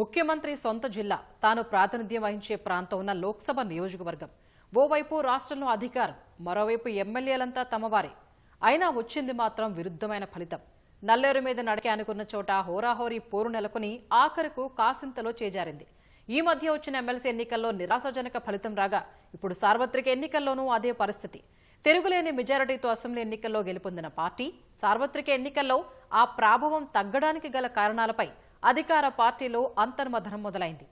ముఖ్యమంత్రి సొంత జిల్లా తాను ప్రాతినిధ్యం వహించే ప్రాంతం ఉన్న లోక్సభ నియోజకవర్గం. ఓవైపు రాష్ట్రంలో అధికారం మరోవైపు ఎమ్మెల్యేలంతా తమవారే. అయినా వచ్చింది మాత్రం విరుద్ధమైన ఫలితం. నల్లేరు మీద నడకే అనుకున్న చోట హోరాహోరీ పోరు నెలకొని ఆఖరుకు కాసింతలో చేజారింది. ఈ మధ్య వచ్చిన ఎమ్మెల్సీ ఎన్నికల్లో నిరాశాజనక ఫలితం రాగా ఇప్పుడు సార్వత్రిక ఎన్నికల్లోనూ అదే పరిస్థితి. తిరుగులేని మెజారిటీతో అసెంబ్లీ ఎన్నికల్లో గెలుపొందిన పార్టీ సార్వత్రిక ఎన్నికల్లో ఆ ప్రాభవం తగ్గడానికి గల కారణాలపై అధికార పార్టీలో అంతర్మధనం మొదలైంది.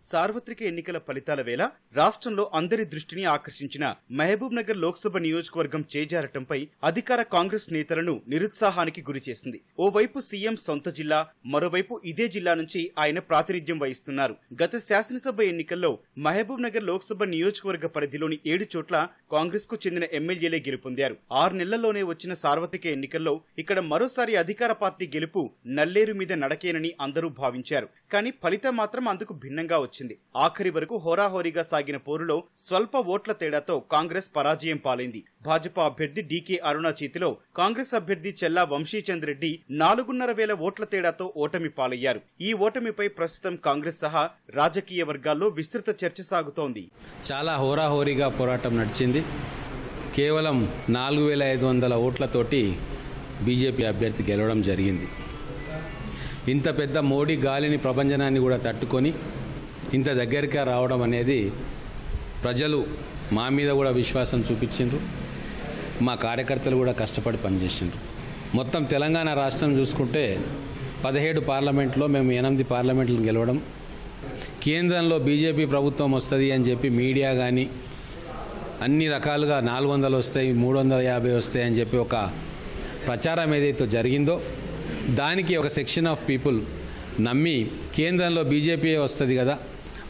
సార్వత్రిక ఎన్నికల ఫలితాల వేళ రాష్ట్రంలో అందరి దృష్టిని ఆకర్షించిన మహబూబ్ నగర్ లోక్సభ నియోజకవర్గం చేజారటంపై అధికార కాంగ్రెస్ నేతలను నిరుత్సాహానికి గురిచేసింది ఓవైపు సీఎం సొంత జిల్లా మరోవైపు ఇదే జిల్లా నుంచి ఆయన ప్రాతినిధ్యం వహిస్తున్నారు. గత శాసనసభ ఎన్నికల్లో మహబూబ్ నగర్ లోక్సభ నియోజకవర్గ పరిధిలోని ఏడు చోట్ల కాంగ్రెస్కు చెందిన ఎమ్మెల్యేలే గెలుపొందారు. ఆరు నెలల్లోనే వచ్చిన సార్వత్రిక ఎన్నికల్లో ఇక్కడ మరోసారి అధికార పార్టీ గెలుపు నల్లేరు మీద నడకేనని అందరూ భావించారు. కానీ ఫలితం మాత్రం అందుకు భిన్నంగా వచ్చింది. ఆఖరి వరకు హోరాహోరీగా సాగిన పోరులో స్వల్ప ఓట్ల తేడాతో కాంగ్రెస్ పరాజయం పాలైంది. భాజపా అభ్యర్థి డీకే అరుణ చేతిలో కాంగ్రెస్ అభ్యర్థి చెల్లా వంశీచంద్ రెడ్డి నాలుగున్నర వేల ఓట్ల తేడాతో ఓటమి పాలయ్యారు. ఈ ఓటమిపై ప్రస్తుతం కాంగ్రెస్ సహా రాజకీయ వర్గాల్లో విస్తృత చర్చ సాగుతోంది. చాలా హోరాహోరీగా పోరాటం నడిచింది. కేవలం నాలుగు వేల ఐదు వందల ఓట్లతోటి బీజేపీ అభ్యర్థి గెలవడం జరిగింది. ఇంత పెద్ద మోడీ గాలిని ప్రభంజనాన్ని కూడా తట్టుకొని ఇంత దగ్గరగా రావడం అనేది ప్రజలు మా మీద కూడా విశ్వాసం చూపించిండ్రు. మా కార్యకర్తలు కూడా కష్టపడి పనిచేసిండ్రు. మొత్తం తెలంగాణ రాష్ట్రం చూసుకుంటే పదిహేడు పార్లమెంట్లో మేము ఎనిమిది పార్లమెంట్లు గెలవడం కేంద్రంలో బీజేపీ ప్రభుత్వం వస్తుంది అని చెప్పి మీడియా కానీ అన్ని రకాలుగా నాలుగు వందలు వస్తాయి మూడు వందల యాభై వస్తాయి అని చెప్పి ఒక ప్రచారం ఏదైతే జరిగిందో దానికి ఒక సెక్షన్ ఆఫ్ పీపుల్ నమ్మి కేంద్రంలో బీజేపీ వస్తుంది కదా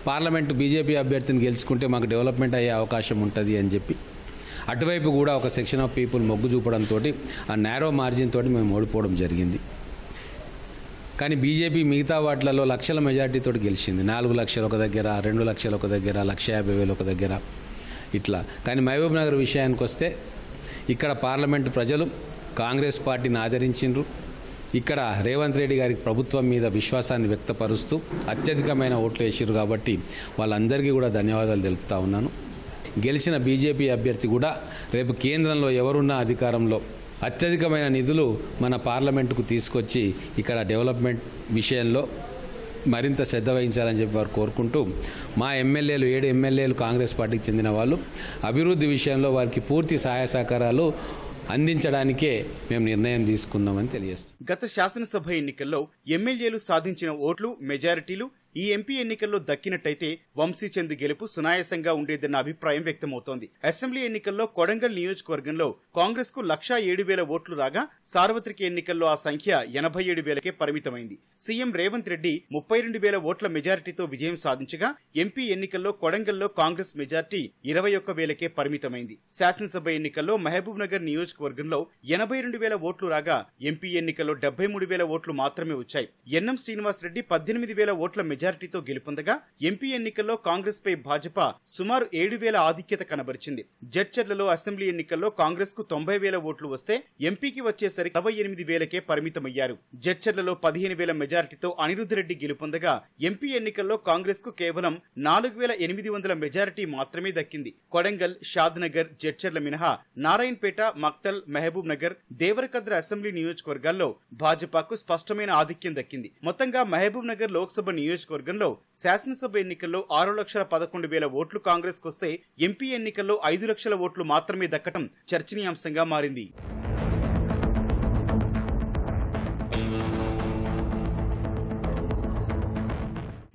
పార్లమెంటు బీజేపీ అభ్యర్థిని గెలుచుకుంటే మాకు డెవలప్మెంట్ అయ్యే అవకాశం ఉంటుంది అని చెప్పి అటువైపు కూడా ఒక సెక్షన్ ఆఫ్ పీపుల్ మొగ్గు చూపడంతో ఆ నేరో మార్జిన్ తోటి మేము ఓడిపోవడం జరిగింది. కానీ బీజేపీ మిగతా వాటిలలో లక్షల మెజార్టీతో గెలిచింది. నాలుగు లక్షలు ఒక దగ్గర రెండు లక్షలు ఒక దగ్గర లక్ష యాభై వేలు ఒక దగ్గర ఇట్లా. కానీ మహబూబ్ నగర్ విషయానికి వస్తే ఇక్కడ పార్లమెంటు ప్రజలు కాంగ్రెస్ పార్టీని ఆదరించిండ్రు. ఇక్కడ రేవంత్ రెడ్డి గారి ప్రభుత్వం మీద విశ్వాసాన్ని వ్యక్తపరుస్తూ అత్యధికమైన ఓట్లు వేసిర్రు కాబట్టి వాళ్ళందరికీ కూడా ధన్యవాదాలు తెలుపుతా ఉన్నాను. గెలిచిన బీజేపీ అభ్యర్థి కూడా రేపు కేంద్రంలో ఎవరున్నా అధికారంలో అత్యధికమైన నిధులు మన పార్లమెంటుకు తీసుకొచ్చి ఇక్కడ డెవలప్మెంట్ విషయంలో మరింత శ్రద్ధ వహించాలని చెప్పి వారు కోరుకుంటూ మా ఎమ్మెల్యేలు ఏడు ఎమ్మెల్యేలు కాంగ్రెస్ పార్టీకి చెందిన వాళ్ళు అభివృద్ధి విషయంలో వారికి పూర్తి సహాయ సహకారాలు అందించడానికే మేము నిర్ణయం తీసుకున్నామని తెలియజేస్తాం గత శాసనసభ ఎన్నికల్లో ఎమ్మెల్యేలు సాధించిన ఓట్లు మెజారిటీలు ఈ ఎంపీ ఎన్నికల్లో దక్కినట్టయితే వంశీచంద్ గెలుపు సునాయాసంగా ఉండేదన్న అభిప్రాయం వ్యక్తమవుతోంది. అసెంబ్లీ ఎన్నికల్లో కొడంగల్ నియోజకవర్గంలో కాంగ్రెస్కు లక్షా ఏడు వేల ఓట్లు రాగా సార్వత్రిక ఎన్నికల్లో ఆ సంఖ్య ఎనభై ఏడు వేలకే పరిమితమైంది. సీఎం రేవంత్ రెడ్డి ముప్పై రెండు వేల ఓట్ల మెజారిటీతో విజయం సాధించగా ఎంపీ ఎన్నికల్లో కొడంగల్లో కాంగ్రెస్ మెజార్టీ ఇరవై ఒక్క వేలకే పరిమితమైంది. శాసనసభ ఎన్నికల్లో మహబూబ్ నగర్ నియోజకవర్గంలో ఎనభై రెండు వేల ఓట్లు రాగా ఎంపీ ఎన్నికల్లో డెబ్బై మూడు వేల ఓట్లు మాత్రమే వచ్చాయి. ఎన్ఎం శ్రీనివాస్ రెడ్డి పద్దెనిమిది వేల ఓట్ల మెజారిటీతో గెలుపొందగా ఎంపీ ఎన్నికల్లో కాంగ్రెస్ పై భాజపా సుమారు ఏడు వేల ఆధిక్యత కనబరిచింది. జడ్చర్లలో అసెంబ్లీ ఎన్నికల్లో కాంగ్రెస్కు తొంభై వేల ఓట్లు వస్తే ఎంపీకి వచ్చేసరికి అరవై ఎనిమిది వేలకే పరిమితమయ్యారు. జడ్చర్లలో పదిహేను వేల మెజారిటీతో అనిరుద్ధ్ రెడ్డి గెలుపొందగా ఎంపీ ఎన్నికల్లో కాంగ్రెస్కు కేవలం నాలుగు వేల ఎనిమిది వందల మెజారిటీ మాత్రమే దక్కింది. కొడంగల్ షాద్నగర్ జడ్చర్ల మినహా నారాయణపేట మక్తల్ మహబూబ్ నగర్ దేవరకద్ర అసెంబ్లీ నియోజకవర్గాల్లో భాజపాకు స్పష్టమైన ఆధిక్యం దక్కింది. మొత్తంగా మహబూబ్ నగర్ లోక్సభ నియోజక నియోజకవర్గంలో శాసనసభ ఎన్నికల్లో ఆరు లక్షల పదకొండు వేల ఓట్లు కాంగ్రెస్ కొస్తే ఎంపీ ఎన్నికల్లో ఐదు లక్షల ఓట్లు మాత్రమే దక్కటం చర్చనీయాంశంగా మారింది.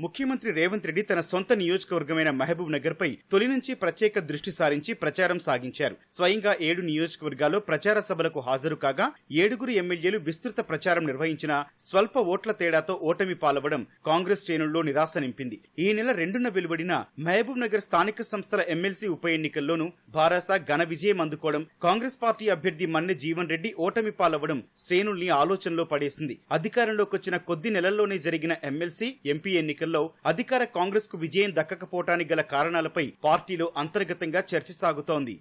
ముఖ్యమంత్రి రేవంత్ రెడ్డి తన సొంత నియోజకవర్గమైన మహబూబ్ నగర్ పై తొలి నుంచి ప్రత్యేక దృష్టి సారించి ప్రచారం సాగించారు. స్వయంగా ఏడు నియోజకవర్గాల్లో ప్రచార సభలకు హాజరు కాగా ఏడుగురు ఎమ్మెల్యేలు విస్తృత ప్రచారం నిర్వహించిన స్వల్ప ఓట్ల తేడాతో ఓటమి పాల్వడం కాంగ్రెస్ శ్రేణుల్లో నిరాశ నింపింది. ఈ నెల రెండున వెలువడిన మహబూబ్ నగర్ స్థానిక సంస్థల ఎమ్మెల్సీ ఉప ఎన్నికల్లోనూ భారాస ఘన విజయం అందుకోవడం కాంగ్రెస్ పార్టీ అభ్యర్థి మన్నె జీవన్ రెడ్డి ఓటమి పాలవ్వడం శ్రేణుల్ని ఆలోచనలో పడేసింది. అధికారంలోకి వచ్చిన కొద్ది నెలల్లోనే జరిగిన ఎమ్మెల్సీ ఎంపీ ఎన్నికల్లో అధికార కాంగ్రెస్కు విజయం దక్కకపోవటానికి గల కారణాలపై పార్టీలో అంతర్గతంగా చర్చ సాగుతోంది.